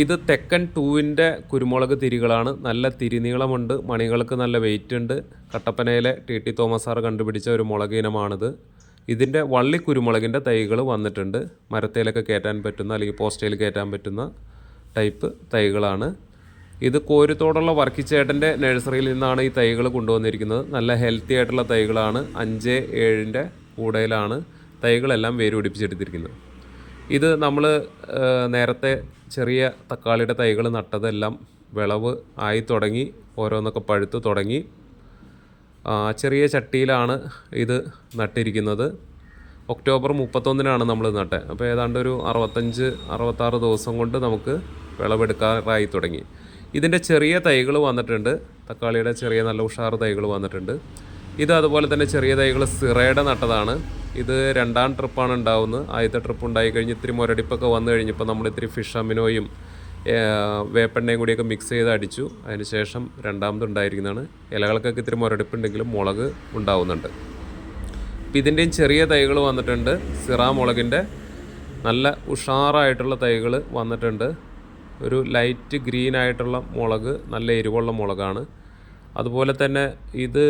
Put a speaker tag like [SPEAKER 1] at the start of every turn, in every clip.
[SPEAKER 1] ഇത് തെക്കൻ ടൂവിന്റെ കുരുമുളക് തിരികളാണ്. നല്ല തിരിനീളമുണ്ട്. മണികൾക്ക് നല്ല വെയിറ്റ് ഉണ്ട് കട്ടപ്പനയിലെ ടി ടി തോമസ് സാർ കണ്ടുപിടിച്ച ഒരു മുളക് ഇനമാണിത്. ഇതിന്റെ വള്ളി കുരുമുളകിന്റെ തൈകൾ വന്നിട്ടുണ്ട്. മരത്തേലൊക്കെ കയറ്റാൻ പറ്റുന്ന അല്ലെങ്കിൽ പോസ്റ്റയിൽ കയറ്റാൻ പറ്റുന്ന ടൈപ്പ് തൈകളാണ്. ഇത് കോരുത്തോടുള്ള വർക്കിച്ചേട്ടന്റെ നഴ്സറിയിൽ നിന്നാണ് ഈ തൈകൾ കൊണ്ടുവന്നിരിക്കുന്നത്. നല്ല ഹെൽത്തി ആയിട്ടുള്ള തൈകളാണ്. അഞ്ച് ഏഴിന്റെ കൂടയിലാണ് തൈകളെല്ലാം വേര് പിടിപ്പിച്ചെടുത്തിരിക്കുന്നത് ഇത് നമ്മൾ നേരത്തെ ചെറിയ തക്കാളിയുടെ തൈകൾ നട്ടതെല്ലാം വിളവ് ആയി തുടങ്ങി ഓരോന്നൊക്കെ പഴുത്ത് തുടങ്ങി. ചെറിയ ചട്ടിയിലാണ് ഇത് നട്ടിരിക്കുന്നത്. ഒക്ടോബർ മുപ്പത്തൊന്നിനാണ് നമ്മൾ നട്ടത് അപ്പോൾ ഏതാണ്ട് ഒരു അറുപത്തഞ്ച് അറുപത്താറ് ദിവസം കൊണ്ട് നമുക്ക് വിളവെടുക്കാറായി തുടങ്ങി. ഇതിന്റെ ചെറിയ തൈകൾ വന്നിട്ടുണ്ട്. തക്കാളിയുടെ ചെറിയ നല്ല ഉഷാറ് തൈകൾ വന്നിട്ടുണ്ട്. ഇത് അതുപോലെ തന്നെ ചെറിയ തൈകൾ സിറയുടെ നട്ടതാണ്. ഇത് രണ്ടാം ട്രിപ്പാണ് ഉണ്ടാവുന്നത്. ആദ്യത്തെ ട്രിപ്പ് ഉണ്ടായി കഴിഞ്ഞ് ഇത്തിരി മുരടിപ്പൊക്കെ വന്നു കഴിഞ്ഞപ്പോൾ നമ്മൾ ഇത്തിരി ഫിഷ് അമിനോയും വേപ്പെണ്ണയും കൂടിയൊക്കെ മിക്സ് ചെയ്ത് അടിച്ചു. അതിനുശേഷം രണ്ടാമത് ഉണ്ടായിരിക്കുന്നതാണ്. ഇലകൾക്കൊക്കെ ഇത്തിരി മുരടിപ്പുണ്ടെങ്കിലും മുളക് ഉണ്ടാവുന്നുണ്ട്. അപ്പം ഇതിന്റെയും ചെറിയ തൈകൾ വന്നിട്ടുണ്ട്. സിറാ മുളകിന്റെ നല്ല ഉഷാറായിട്ടുള്ള തൈകൾ വന്നിട്ടുണ്ട്. ഒരു ലൈറ്റ് ഗ്രീൻ ആയിട്ടുള്ള മുളക് നല്ല എരിവുള്ള മുളകാണ്. അതുപോലെ തന്നെ ഇത്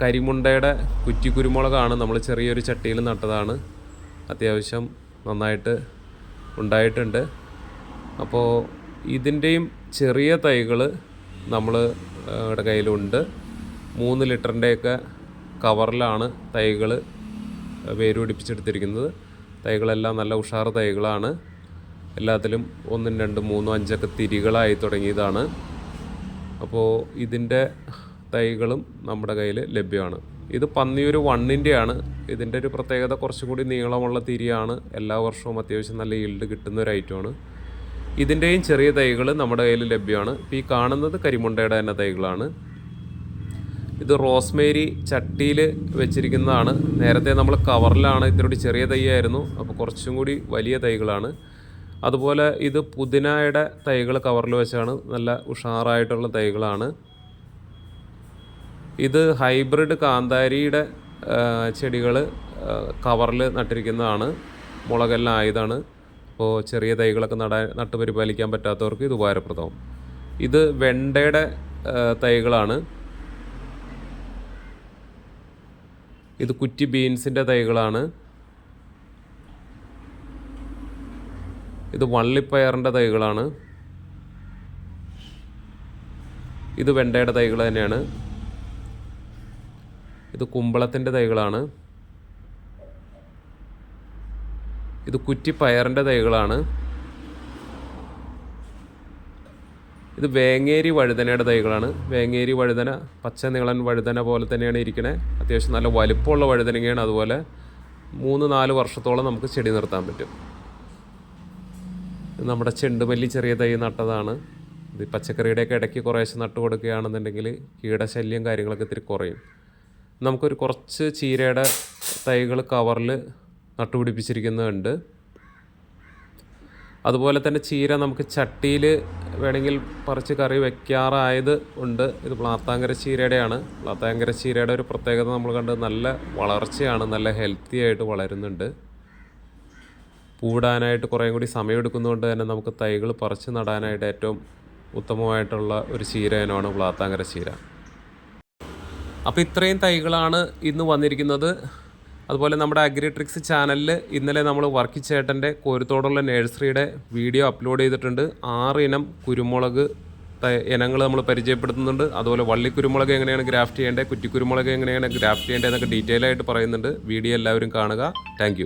[SPEAKER 1] കരിമുണ്ടയുടെ കുറ്റി കുരുമുളകാണ് നമ്മൾ ചെറിയൊരു ചട്ടിയിൽ നട്ടതാണ്. അത്യാവശ്യം നന്നായിട്ട് ഉണ്ടായിട്ടുണ്ട്. അപ്പോൾ ഇതിന്റെയും ചെറിയ തൈകൾ നമ്മൾ ഇവിടെ കയ്യിലുണ്ട്. മൂന്ന് ലിറ്ററിന്റെയൊക്കെ കവറിലാണ് തൈകൾ വേരുപിടിപ്പിച്ചെടുത്തിരിക്കുന്നത് തൈകളെല്ലാം നല്ല ഉഷാർ തൈകളാണ്. എല്ലാത്തിലും ഒന്നും രണ്ടും മൂന്നും അഞ്ചൊക്കെ തിരികളായി തുടങ്ങിയതാണ്. അപ്പോൾ ഇതിന്റെ തൈകളും നമ്മുടെ കയ്യിൽ ലഭ്യമാണ്. ഇത് പന്നിയൂർ വണ്ണിന്റെയാണ്. ഇതിന്റെ ഒരു പ്രത്യേകത കുറച്ചും കൂടി നീളമുള്ള തിരിയാണ്. എല്ലാ വർഷവും അത്യാവശ്യം നല്ല ഈൽഡ് കിട്ടുന്ന ഒരു ഐറ്റമാണ് ഇതിന്റെയും ചെറിയ തൈകൾ നമ്മുടെ കയ്യിൽ ലഭ്യമാണ്. ഇപ്പോൾ ഈ കാണുന്നത് കരിമുണ്ടയുടെ തന്നെ തൈകളാണ്. ഇത് റോസ്മേരി ചട്ടിയിൽ വെച്ചിരിക്കുന്നതാണ്. നേരത്തെ നമ്മൾ കവറിലാണ് ഇത്തിരി ചെറിയ തൈയായിരുന്നു. അപ്പോൾ കുറച്ചും കൂടി വലിയ തൈകളാണ്. അതുപോലെ ഇത് പുതിനയുടെ തൈകൾ കവറിൽ വെച്ചാണ് നല്ല ഉഷാറായിട്ടുള്ള തൈകളാണ്. ഇത് ഹൈബ്രിഡ് കാന്താരിയുടെ ചെടികൾ കവറിൽ നട്ടിരിക്കുന്നതാണ്. മുളകെല്ലാം ആയതാണ്. അപ്പോൾ ചെറിയ തൈകളൊക്കെ നടാൻ നട്ട് പരിപാലിക്കാൻ പറ്റാത്തവർക്ക് ഇത് ഉപകാരപ്രദമാവും ഇത് വെണ്ടയുടെ തൈകളാണ്. ഇത് കുറ്റി ബീൻസിന്റെ തൈകളാണ്. ഇത് വള്ളിപ്പയറിന്റെ തൈകളാണ്. ഇത് വെണ്ടയുടെ തൈകൾ തന്നെയാണ്. ഇത് കുമ്പളത്തിന്റെ തൈകളാണ്. ഇത് കുറ്റിപ്പയറിന്റെ തൈകളാണ്. ഇത് വേങ്ങേരി വഴുതനയുടെ തൈകളാണ്. വേങ്ങേരി വഴുതന പച്ച നീളൻ വഴുതന പോലെ തന്നെയാണ് ഇരിക്കണേ. അത്യാവശ്യം നല്ല വലുപ്പമുള്ള വഴുതനങ്ങയാണ്. അതുപോലെ മൂന്ന് നാല് വർഷത്തോളം നമുക്ക് ചെടി നിർത്താൻ പറ്റും. നമ്മുടെ ചെണ്ടുമല്ലി ചെറിയ തൈ നട്ടതാണ്. ഇത് പച്ചക്കറിയുടെയൊക്കെ ഇടയ്ക്ക് കുറേശ്ശെ നട്ട് കൊടുക്കുകയാണെന്നുണ്ടെങ്കിൽ കീടശല്യം കാര്യങ്ങളൊക്കെ ഇത്തിരി കുറയും. നമുക്കൊരു കുറച്ച് ചീരയുടെ തൈകൾ കവറിൽ നട്ടുപിടിപ്പിച്ചിരിക്കുന്നുണ്ട് അതുപോലെ തന്നെ ചീര നമുക്ക് ചട്ടിയിൽ വേണമെങ്കിൽ പറിച്ച് കറി വെക്കാറായത് ഉണ്ട്. ഇത് പ്ലാത്താങ്കര ചീരയുടെയാണ്. പ്ലാത്താങ്കര ചീരയുടെ ഒരു പ്രത്യേകത നമ്മൾ കണ്ട് നല്ല വളർച്ചയാണ് നല്ല ഹെൽത്തി ആയിട്ട് വളരുന്നുണ്ട്. പൂടാനായിട്ട് കുറേ കൂടി സമയമെടുക്കുന്നതുകൊണ്ട് തന്നെ നമുക്ക് തൈകൾ പറിച്ച് നടാനായിട്ട് ഏറ്റവും ഉത്തമമായിട്ടുള്ള ഒരു ചീര ഇനമാണ് പ്ലാത്താങ്കര ചീര. അപ്പോൾ ഇത്രയും തൈകളാണ് ഇന്ന് വന്നിരിക്കുന്നത്. അതുപോലെ നമ്മുടെ അഗ്രിട്രിക്സ് ചാനലിൽ ഇന്നലെ നമ്മൾ വർക്കി ചേട്ടന്റെ കോരുത്തോടുള്ള നഴ്സറിയുടെ വീഡിയോ അപ്ലോഡ് ചെയ്തിട്ടുണ്ട്. ആറ് ഇനം കുരുമുളക് ഇനങ്ങൾ നമ്മൾ പരിചയപ്പെടുത്തുന്നുണ്ട്. അതുപോലെ വള്ളിക്കുരുമുളക് എങ്ങനെയാണ് ഗ്രാഫ്റ്റ് ചെയ്യേണ്ടത് കുറ്റിക്കുരുമുളക് എങ്ങനെയാണ് ഗ്രാഫ്റ്റ് ചെയ്യേണ്ടത് എന്നൊക്കെ ഡീറ്റെയിൽ ആയിട്ട് പറയുന്നുണ്ട്. വീഡിയോ എല്ലാവരും കാണുക. താങ്ക്